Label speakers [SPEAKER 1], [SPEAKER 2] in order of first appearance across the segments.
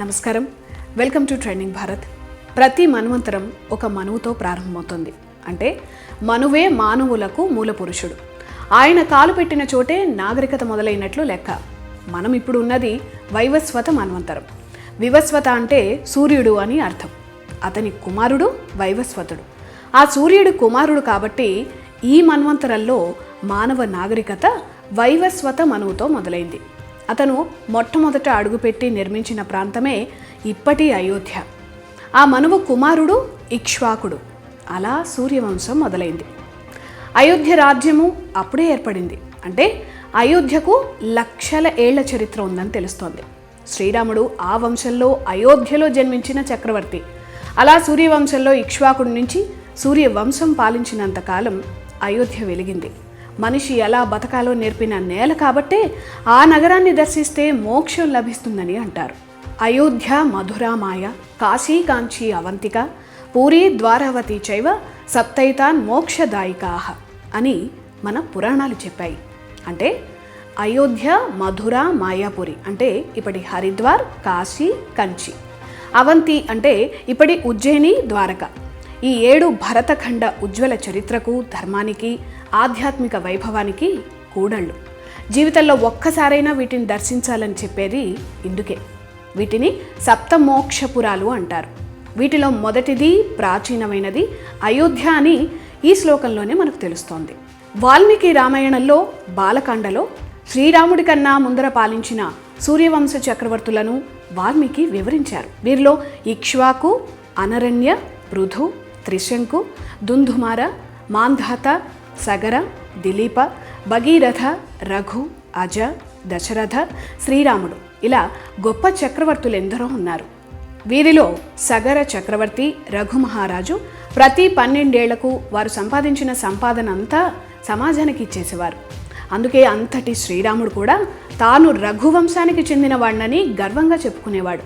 [SPEAKER 1] నమస్కారం. Welcome to training Bharat. ప్రతి మన్వంతరం ఒక మనువుతో ప్రారంభమవుతుంది. అంటే మనువే మానవులకు మూల పురుషుడు ఆయన కాలు పెట్టిన చోటే నాగరికత మొదలైనట్లు లెక్క. మనం ఇప్పుడు ఉన్నది వైవస్వత మన్వంతరం. వివస్వత అంటే సూర్యుడు అని అర్థం. అతని కుమారుడు వైవస్వతుడు. ఆ సూర్యుడు కుమారుడు కాబట్టి ఈ మన్వంతరంలో మానవ నాగరికత వైవస్వత మనువుతో మొదలైంది. అతను మొట్టమొదట అడుగుపెట్టి నిర్మించిన ప్రాంతమే ఇప్పటి అయోధ్య. ఆ మనువు కుమారుడు ఇక్ష్వాకుడు. అలా సూర్యవంశం మొదలైంది. అయోధ్య రాజ్యము అప్పుడే ఏర్పడింది. అంటే అయోధ్యకు లక్షల ఏళ్ళ చరిత్ర ఉందని తెలుస్తోంది. శ్రీరాముడు ఆ వంశంలో అయోధ్యలో జన్మించిన చక్రవర్తి. అలా సూర్యవంశంలో ఇక్ష్వాకుడి నుంచి సూర్యవంశం పాలించినంత కాలం అయోధ్య వెలిగింది. మనిషి ఎలా బతకాలో నేర్పిన నేల కాబట్టే ఆ నగరాన్ని దర్శిస్తే మోక్షం లభిస్తుందని అంటారు. అయోధ్య మధురామాయ కాశీ కాంచీ అవంతిక పూరీ ద్వారావతి చైవ సప్తైతాన్ మోక్షదాయికాహ అని మన పురాణాలు చెప్పాయి. అంటే అయోధ్య మధుర మాయాపురి అంటే ఇప్పటి హరిద్వార్ కాశీ కంచి. అవంతి అంటే ఇప్పటి ఉజ్జయిని ద్వారక. ఈ ఏడు భరతఖండ ఉజ్వల చరిత్రకు ధర్మానికి ఆధ్యాత్మిక వైభవానికి కూడళ్ళు. జీవితంలో ఒక్కసారైనా వీటిని దర్శించాలని చెప్పేది ఇందుకే. వీటిని సప్తమోక్షపురాలు అంటారు. వీటిలో మొదటిది ప్రాచీనమైనది అయోధ్య అని ఈ శ్లోకంలోనే మనకు తెలుస్తోంది. వాల్మీకి రామాయణంలో బాలకాండలో శ్రీరాముడి కన్నా ముందర పాలించిన సూర్యవంశ చక్రవర్తులను వాల్మీకి వివరించారు. వీరిలో ఇక్ష్వాకు అనరణ్య పృథు త్రిశంకు దుంధుమార మాంధాత సగర దిలీప భగీరథ రఘు అజ దశరథ శ్రీరాముడు. ఇలా గొప్ప చక్రవర్తులు ఎందరో ఉన్నారు. వీరిలో సగర చక్రవర్తి రఘు మహారాజు ప్రతి పన్నెండేళ్ళకు వారు సంపాదించిన సంపాదన అంతా సమాజానికి ఇచ్చేసేవారు. అందుకే అంతటి శ్రీరాముడు కూడా తాను రఘువంశానికి చెందినవాడినని గర్వంగా చెప్పుకునేవాడు.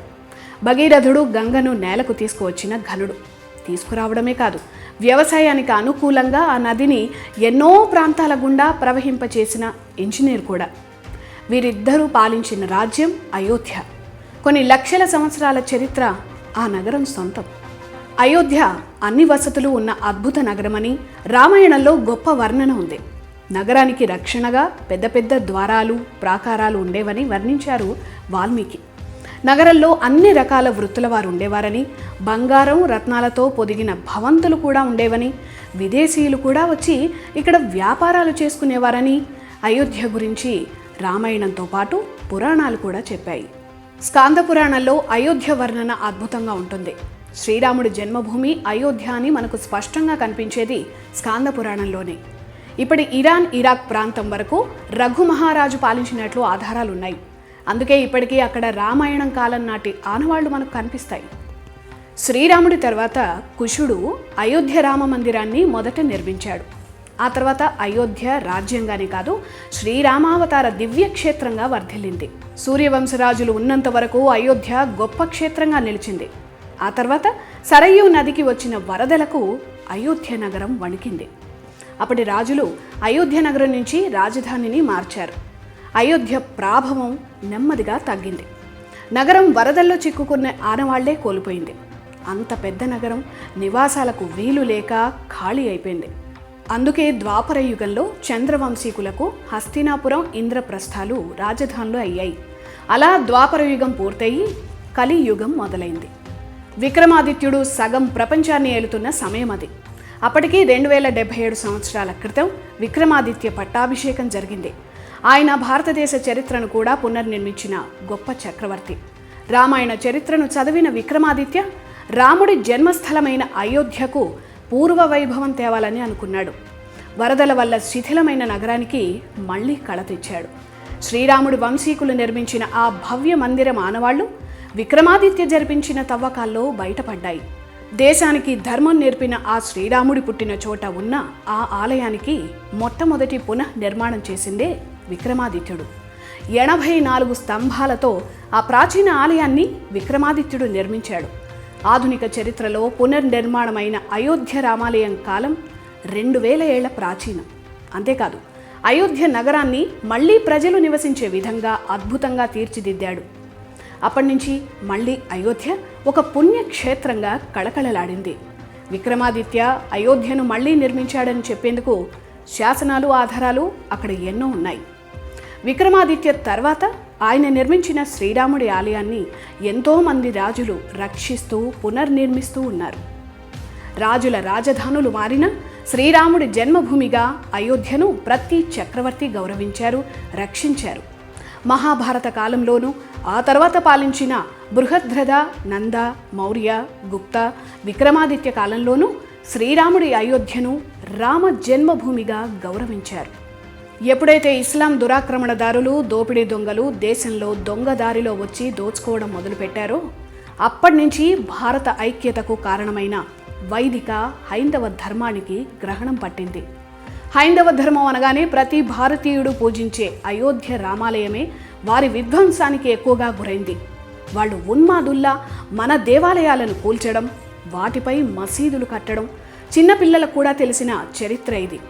[SPEAKER 1] భగీరథుడు గంగను నేలకు తీసుకువచ్చిన ఘనుడు. తీసుకురావడమే కాదు. వ్యవసాయానికి అనుకూలంగా ఆ నదిని ఎన్నో ప్రాంతాల గుండా ప్రవహింపచేసిన ఇంజనీర్ కూడా. వీరిద్దరూ పాలించిన రాజ్యం అయోధ్య. కొన్ని లక్షల సంవత్సరాల చరిత్ర ఆ నగరం సొంతం. అయోధ్య అన్ని వసతులు ఉన్న అద్భుత నగరమని రామాయణంలో గొప్ప వర్ణన ఉంది. నగరానికి రక్షణగా పెద్ద పెద్ద ద్వారాలు ప్రాకారాలు ఉండేవని వర్ణించారు వాల్మీకి. నగరంలో అన్ని రకాల వృత్తుల వారు ఉండేవారని బంగారం రత్నాలతో పొదిగిన భవంతులు కూడా ఉండేవని విదేశీయులు కూడా వచ్చి ఇక్కడ వ్యాపారాలు చేసుకునేవారని అయోధ్య గురించి రామాయణంతో పాటు పురాణాలు కూడా చెప్పాయి. స్కాంద పురాణంలో అయోధ్య వర్ణన అద్భుతంగా ఉంటుంది. శ్రీరాముడి జన్మభూమి అయోధ్య అని మనకు స్పష్టంగా కనిపించేది స్కాంద పురాణంలోనే. ఇప్పటి ఇరాన్ ఇరాక్ ప్రాంతం వరకు రఘు మహారాజు పాలించినట్లు ఆధారాలు ఉన్నాయి అందుకే ఇప్పటికీ అక్కడ రామాయణం కాలం నాటి ఆనవాళ్ళు మనకు కనిపిస్తాయి. శ్రీరాముడి తర్వాత కుషుడు అయోధ్య రామ మందిరాన్ని మొదట నిర్మించాడు. ఆ తర్వాత అయోధ్య రాజ్యంగానే కాదు శ్రీరామావతార దివ్య క్షేత్రంగా వర్ధిల్లింది. సూర్యవంశరాజులు ఉన్నంత వరకు అయోధ్య గొప్ప క్షేత్రంగా నిలిచింది. ఆ తర్వాత సరయూ నదికి వచ్చిన వరదలకు అయోధ్య నగరం వణికింది. అప్పటి రాజులు అయోధ్య నగరం నుంచి రాజధానిని మార్చారు. అయోధ్య ప్రాభవం నెమ్మదిగా తగ్గింది. నగరం వరదల్లో చిక్కుకున్న ఆనవాళ్ళే కోల్పోయింది. అంత పెద్ద నగరం నివాసాలకు వీలు లేక ఖాళీ అయిపోయింది. అందుకే ద్వాపర యుగంలో చంద్రవంశీకులకు హస్తినాపురం ఇంద్రప్రస్థాలు రాజధానులు అయ్యాయి. అలా ద్వాపర యుగం పూర్తయి కలియుగం మొదలైంది. విక్రమాదిత్యుడు సగం ప్రపంచాన్ని ఏలుతున్న సమయం అది. అప్పటికి రెండు వేల డెబ్బై ఏడు సంవత్సరాల క్రితం విక్రమాదిత్య పట్టాభిషేకం జరిగింది. ఆయన భారతదేశ చరిత్రను కూడా పునర్నిర్మించిన గొప్ప చక్రవర్తి. రామాయణ చరిత్రను చదివిన విక్రమాదిత్య రాముడి జన్మస్థలమైన అయోధ్యకు పూర్వ వైభవం తేవాలని అనుకున్నాడు. వరదల వల్ల శిథిలమైన నగరానికి మళ్ళీ కళ తెచ్చాడు. శ్రీరాముడి వంశీకులు నిర్మించిన ఆ భవ్య మందిరం ఆనవాళ్ళు విక్రమాదిత్య జరిపించిన తవ్వకాల్లో బయటపడ్డాయి. దేశానికి ధర్మం నేర్పిన ఆ శ్రీరాముడి పుట్టిన చోట ఉన్న ఆ ఆలయానికి మొట్టమొదటి పునః నిర్మాణం చేసిందే విక్రమాదిత్యుడు. ఎనభై నాలుగు స్తంభాలతో ఆ ప్రాచీన ఆలయాన్ని విక్రమాదిత్యుడు నిర్మించాడు. ఆధునిక చరిత్రలో పునర్నిర్మాణమైన అయోధ్య రామాలయం కాలం రెండు వేల ఏళ్ళ ప్రాచీనం. అంతేకాదు అయోధ్య నగరాన్ని మళ్ళీ ప్రజలు నివసించే విధంగా అద్భుతంగా తీర్చిదిద్దాడు. అప్పటి నుంచి మళ్ళీ అయోధ్య ఒక పుణ్యక్షేత్రంగా కళకళలాడింది. విక్రమాదిత్య అయోధ్యను మళ్ళీ నిర్మించాడని చెప్పేందుకు శాసనాలు ఆధారాలు అక్కడ ఎన్నో ఉన్నాయి. విక్రమాదిత్య తర్వాత ఆయన నిర్మించిన శ్రీరాముడి ఆలయాన్ని ఎంతోమంది రాజులు రక్షిస్తూ పునర్నిర్మిస్తూ ఉన్నారు. రాజుల రాజధానులు మారిన శ్రీరాముడి జన్మభూమిగా అయోధ్యను ప్రతి చక్రవర్తి గౌరవించారు రక్షించారు. మహాభారత కాలంలోనూ ఆ తర్వాత పాలించిన బృహద్రథ నంద మౌర్య గుప్త విక్రమాదిత్య కాలంలోనూ శ్రీరాముడి అయోధ్యను రామ జన్మభూమిగా గౌరవించారు. ఎప్పుడైతే ఇస్లాం దురాక్రమణదారులు దోపిడీ దొంగలు దేశంలో దొంగదారిలో వచ్చి దోచుకోవడం మొదలుపెట్టారో అప్పటి నుంచి భారత ఐక్యతకు కారణమైన వైదిక హైందవ ధర్మానికి గ్రహణం పట్టింది. హైందవ ధర్మం అనగానే ప్రతి భారతీయుడు పూజించే అయోధ్య రామాలయమే వారి విధ్వంసానికి ఎక్కువగా గురైంది. వాళ్ళు ఉన్మాదుల్లా మన దేవాలయాలను కూల్చడం వాటిపై మసీదులు కట్టడం చిన్నపిల్లలకు కూడా తెలిసిన చరిత్ర ఇది.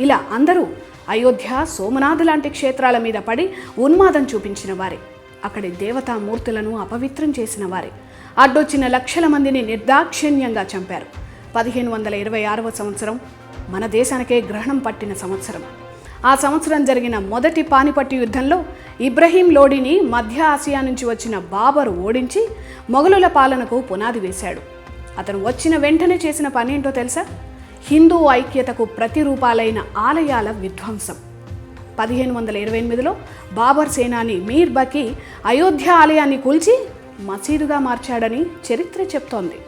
[SPEAKER 1] ఇలా అందరూ అయోధ్య సోమనాథ్ లాంటి క్షేత్రాల మీద పడి ఉన్మాదం చూపించిన వారే. అక్కడి దేవతామూర్తులను అపవిత్రం చేసిన వారే. అడ్డొచ్చిన లక్షల మందిని నిర్దాక్షిణ్యంగా చంపారు. పదిహేను వందల ఇరవై ఆరవ సంవత్సరం మన దేశానికే గ్రహణం పట్టిన సంవత్సరం. ఆ సంవత్సరం జరిగిన మొదటి పానిపట్టు యుద్ధంలో ఇబ్రహీం లోడిని మధ్య ఆసియా నుంచి వచ్చిన బాబరు ఓడించి మొఘలుల పాలనకు పునాది వేశాడు. అతను వచ్చిన వెంటనే చేసిన పని ఏంటో తెలుసా? హిందూ ఐక్యతకు ప్రతిరూపాలైన ఆలయాల విధ్వంసం. పదిహేను వందల ఇరవై ఎనిమిదిలో బాబర్ సేనాని మీర్ బకి అయోధ్య ఆలయాన్ని కూల్చి మసీదుగా మార్చాడని చరిత్ర చెప్తోంది.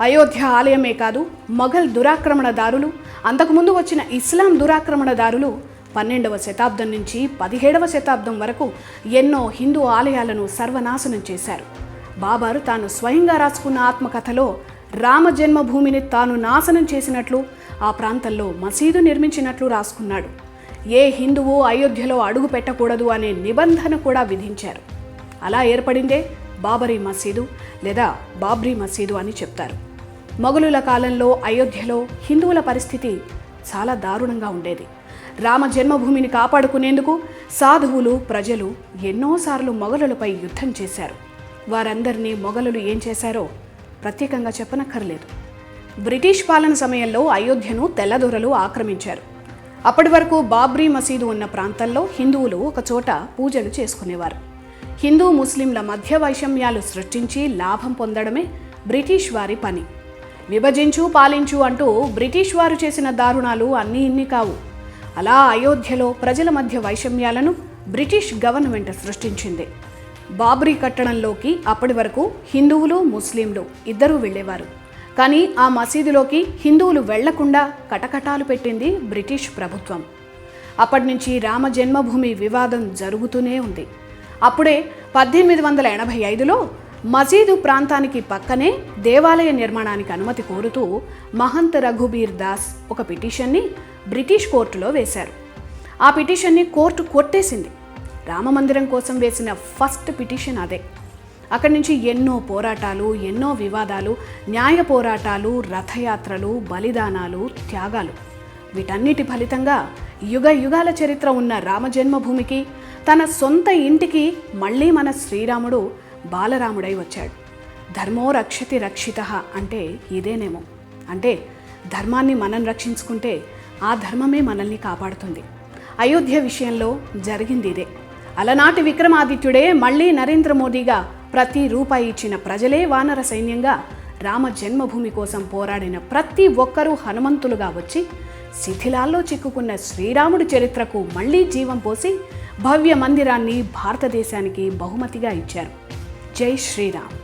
[SPEAKER 1] అయోధ్య ఆలయమే కాదు మొఘల్ దురాక్రమణదారులు అంతకుముందు వచ్చిన ఇస్లాం దురాక్రమణదారులు పన్నెండవ శతాబ్దం నుంచి పదిహేడవ శతాబ్దం వరకు ఎన్నో హిందూ ఆలయాలను సర్వనాశనం చేశారు. బాబర్ తాను స్వయంగా రాసుకున్న ఆత్మకథలో రామ జన్మభూమిని తాను నాశనం చేసినట్లు ఆ ప్రాంతంలో మసీదు నిర్మించినట్లు రాసుకున్నాడు. ఏ హిందువు అయోధ్యలో అడుగు పెట్టకూడదు అనే నిబంధన కూడా విధించారు. అలా ఏర్పడిందే బాబరీ మసీదు లేదా బాబ్రీ మసీదు అని చెప్తారు. మొఘలుల కాలంలో అయోధ్యలో హిందువుల పరిస్థితి చాలా దారుణంగా ఉండేది. రామ జన్మభూమిని కాపాడుకునేందుకు సాధువులు ప్రజలు ఎన్నోసార్లు మొఘలులపై యుద్ధం చేశారు. వారందరినీ మొఘలులు ఏం చేశారో ప్రత్యేకంగా చెప్పనక్కర్లేదు. బ్రిటిష్ పాలన సమయంలో అయోధ్యను తెల్లదొరలు ఆక్రమించారు. అప్పటి వరకు బాబ్రీ మసీదు ఉన్న ప్రాంతంలో హిందువులు ఒక చోట పూజలు చేసుకునేవారు. హిందూ ముస్లింల మధ్య వైషమ్యాలు సృష్టించి లాభం పొందడమే బ్రిటిష్ వారి పని. విభజించు పాలించు అంటూ బ్రిటిష్ వారు చేసిన దారుణాలు అన్నీ ఇన్ని కావు. అలా అయోధ్యలో ప్రజల మధ్య వైషమ్యాలను బ్రిటిష్ గవర్నమెంట్ సృష్టించింది. బాబ్రీ కట్టడంలోకి అప్పటి వరకు హిందువులు ముస్లింలు ఇద్దరూ వెళ్ళేవారు. కానీ ఆ మసీదులోకి హిందువులు వెళ్ళకుండా కటకటాలు పెట్టింది బ్రిటిష్ ప్రభుత్వం. అప్పటి నుంచి రామ జన్మభూమి వివాదం జరుగుతూనే ఉంది. అప్పుడే పద్దెనిమిది వందల ఎనభై ఐదులో మసీదు ప్రాంతానికి పక్కనే దేవాలయ నిర్మాణానికి అనుమతి కోరుతూ మహంత్ రఘుబీర్ దాస్ ఒక పిటిషన్ని బ్రిటిష్ కోర్టులో వేశారు. ఆ పిటిషన్ని కోర్టు కొట్టేసింది. రామమందిరం కోసం వేసిన ఫస్ట్ పిటిషన్ అదే. అక్కడి నుంచి ఎన్నో పోరాటాలు ఎన్నో వివాదాలు న్యాయ పోరాటాలు రథయాత్రలు బలిదానాలు త్యాగాలు. వీటన్నిటి ఫలితంగా యుగ యుగాల చరిత్ర ఉన్న రామజన్మభూమికి తన సొంత ఇంటికి మళ్ళీ మన శ్రీరాముడు బాలరాముడై వచ్చాడు. ధర్మో రక్షతి రక్షిత అంటే ఇదేనేమో. అంటే ధర్మాన్ని మనం రక్షించుకుంటే ఆ ధర్మమే మనల్ని కాపాడుతుంది. అయోధ్య విషయంలో జరిగింది ఇదే. అలనాటి విక్రమాదిత్యుడే మళ్ళీ నరేంద్ర మోదీగా ప్రతి రూపాయి ఇచ్చిన ప్రజలే వానర సైన్యంగా రామ జన్మభూమి కోసం పోరాడిన ప్రతి ఒక్కరూ హనుమంతులుగా వచ్చి శిథిలాల్లో చిక్కుకున్న శ్రీరాముడి చరిత్రకు మళ్ళీ జీవం పోసి భవ్య మందిరాన్ని భారతదేశానికి బహుమతిగా ఇచ్చారు. జై శ్రీరామ్.